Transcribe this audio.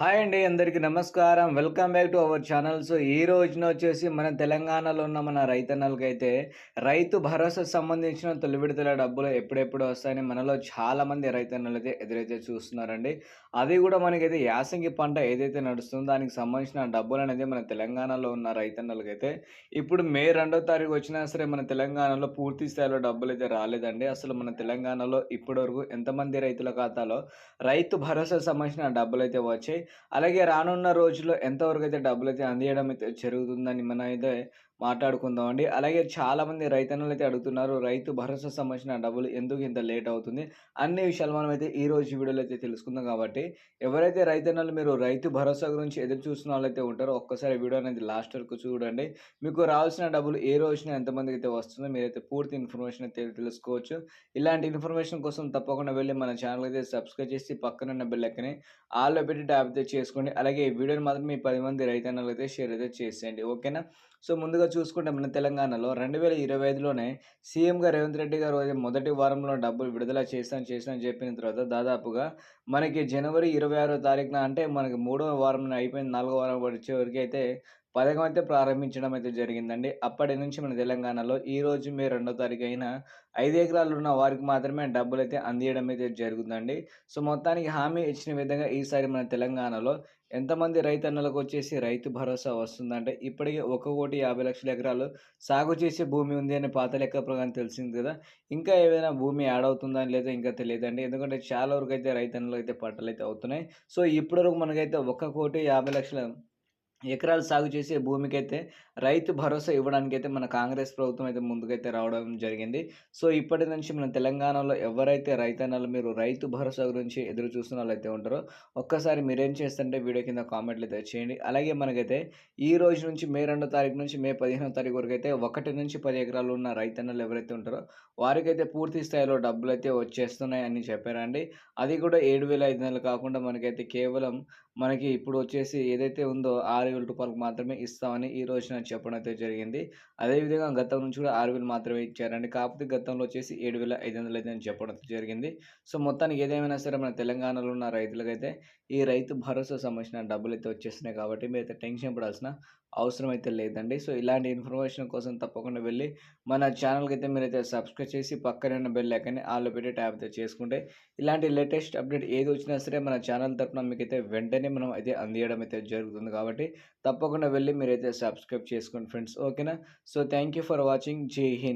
Hi అండి అందరికీ నమస్కారం. Welcome back to our channel. So ఈ రోజున వచ్చేసి మన తెలంగాణలో ఉన్న మన రైతన్నలకైతే రైతు భరోసా సంబంధించిన తొలి విడతల డబ్బులు ఎప్పుడెప్పుడు వస్తాయని మనలో చాలామంది రైతన్నలు అయితే ఎదురైతే చూస్తున్నారండి. అది కూడా మనకైతే యాసంగి పంట ఏదైతే నడుస్తుందో దానికి సంబంధించిన డబ్బులు అనేది మన తెలంగాణలో ఉన్న రైతన్నలకైతే ఇప్పుడు మే రెండో తారీఖు వచ్చినా సరే మన తెలంగాణలో పూర్తి స్థాయిలో డబ్బులు అయితే రాలేదండి. అసలు మన తెలంగాణలో ఇప్పటివరకు ఎంతమంది రైతుల ఖాతాలో రైతు భరోసా సంబంధించిన డబ్బులు అయితే వచ్చాయి. అలాగే రానున్న రోజుల్లో ఎంతవరకు అయితే డబ్బులు అయితే అందియడం అయితే జరుగుతుందని మన అయితే మాట్లాడుకుందాం అండి అలాగే చాలామంది రైతన్నులు అయితే అడుగుతున్నారు రైతు భరోసా సంబంధించిన డబ్బులు ఎందుకు ఇంత లేట్ అవుతుంది? అన్ని విషయాలు మనం అయితే ఈ రోజు వీడియోలో అయితే తెలుసుకుందాం కాబట్టి ఎవరైతే రైతన్నలు మీరు రైతు భరోసా గురించి ఎదురు చూస్తున్న వాళ్ళైతే ఉంటారో ఒక్కసారి వీడియో అనేది లాస్ట్ వరకు చూడండి. మీకు రావాల్సిన డబ్బులు ఏ రోజున ఎంతమందికి అయితే వస్తుందో మీరైతే పూర్తి ఇన్ఫర్మేషన్ అయితే తెలుసుకోవచ్చు. ఇలాంటి ఇన్ఫర్మేషన్ కోసం తప్పకుండా వెళ్ళి మన ఛానల్ అయితే సబ్స్క్రైబ్ చేసి పక్కనున్న బెల్ ఎక్కని ఆల్లో పెట్టి ట్యాప్ అయితే చేసుకోండి. అలాగే ఈ వీడియోని మాత్రం మీ పది మంది రైతన్నలు అయితే షేర్ అయితే చేసేయండి. ఓకేనా? సో ముందుగా చూసుకుంటే మన తెలంగాణలో రెండు వేల ఇరవై ఐదులోనే సీఎంగా రేవంత్ రెడ్డి గారు మొదటి వారంలో డబ్బులు విడుదల చేస్తాను చేస్తాను చెప్పిన తర్వాత దాదాపుగా మనకి జనవరి ఇరవై ఆరో తారీఖున అంటే మనకి మూడవ వారం అయిపోయింది నాలుగో వారం వచ్చేవరకు అయితే పథకం అయితే ప్రారంభించడం అయితే జరిగిందండి. అప్పటి నుంచి మన తెలంగాణలో ఈ రోజు మే రెండో తారీఖు అయిన ఐదు ఎకరాలు ఉన్న వారికి మాత్రమే డబ్బులు అయితే అందియడం అయితే జరుగుతుందండి. సో మొత్తానికి హామీ ఇచ్చిన విధంగా ఈసారి మన తెలంగాణలో ఎంతమంది రైతన్నలకు వచ్చేసి రైతు భరోసా వస్తుందంటే ఇప్పటికే ఒక కోటి యాభై లక్షల ఎకరాలు సాగు చేసే భూమి ఉంది అని పాత లెక్క ప్రకారం తెలిసింది కదా. ఇంకా ఏదైనా భూమి యాడ్ అవుతుందా లేదా ఇంకా తెలియదండి. ఎందుకంటే చాలా వరకు అయితే రైతన్నలు అయితే పట్టలు అయితే అవుతున్నాయి. సో ఇప్పటివరకు మనకైతే ఒక కోటి యాభై లక్షల ఎకరాలు సాగు చేసే భూమికైతే రైతు భరోసా ఇవ్వడానికైతే మన కాంగ్రెస్ ప్రభుత్వం అయితే ముందుకైతే రావడం జరిగింది. సో ఇప్పటి నుంచి మన తెలంగాణలో ఎవరైతే రైతన్నలు మీరు రైతు భరోసా గురించి ఎదురు చూస్తున్న వాళ్ళైతే ఉంటారో ఒక్కసారి మీరేం చేస్తుంటే వీడియో కింద కామెంట్లు అయితే చేయండి. అలాగే మనకైతే ఈ రోజు నుంచి మే రెండో తారీఖు నుంచి మే పదిహేనో తారీఖు వరకు అయితే ఒకటి నుంచి పది ఎకరాలు ఉన్న రైతన్నలు ఎవరైతే ఉంటారో వారికైతే పూర్తి స్థాయిలో డబ్బులు అయితే వచ్చేస్తున్నాయని చెప్పారండి. అది కూడా ఏడు వేల ఐదు నెలలు కాకుండా మనకైతే కేవలం మనకి ఇప్పుడు వచ్చేసి ఏదైతే ఉందో ఆరు వేల రూపాయలకు మాత్రమే ఇస్తామని ఈ రోజున చెప్పడం అయితే జరిగింది. అదేవిధంగా గతం నుంచి కూడా ఆరు వేలు మాత్రమే ఇచ్చారండి. కాకపోతే గతంలో వచ్చేసి ఏడు వేల ఐదు వందలు అయితే చెప్పడం జరిగింది. సో మొత్తానికి ఏదేమైనా సరే మన తెలంగాణలో ఉన్న రైతులకైతే ఈ రైతు భరోసా సంబంధించిన డబ్బులు అయితే వచ్చేస్తున్నాయి కాబట్టి మీరు అయితే టెన్షన్ పడాల్సిన అవసరం అయితే లేదండి. సో ఇలాంటి ఇన్ఫర్మేషన్ కోసం తప్పకుండా వెళ్ళి మన ఛానల్కి అయితే మీరైతే సబ్స్క్రైబ్ చేసి పక్కనే ఉన్న బెల్ ఐకాన్ని ఆలో పెట్టి ట్యాప్ అయితే చేసుకుంటే ఇలాంటి లేటెస్ట్ అప్డేట్ ఏది వచ్చినా సరే మన ఛానల్ తరఫున మీకైతే వెంటనే మనం అయితే అందియడం అయితే జరుగుతుంది కాబట్టి తప్పకుండా వెళ్ళి మీరైతే సబ్స్క్రైబ్ చేసుకోండి ఫ్రెండ్స్. ఓకేనా? So thank you for watching. జై హింద్.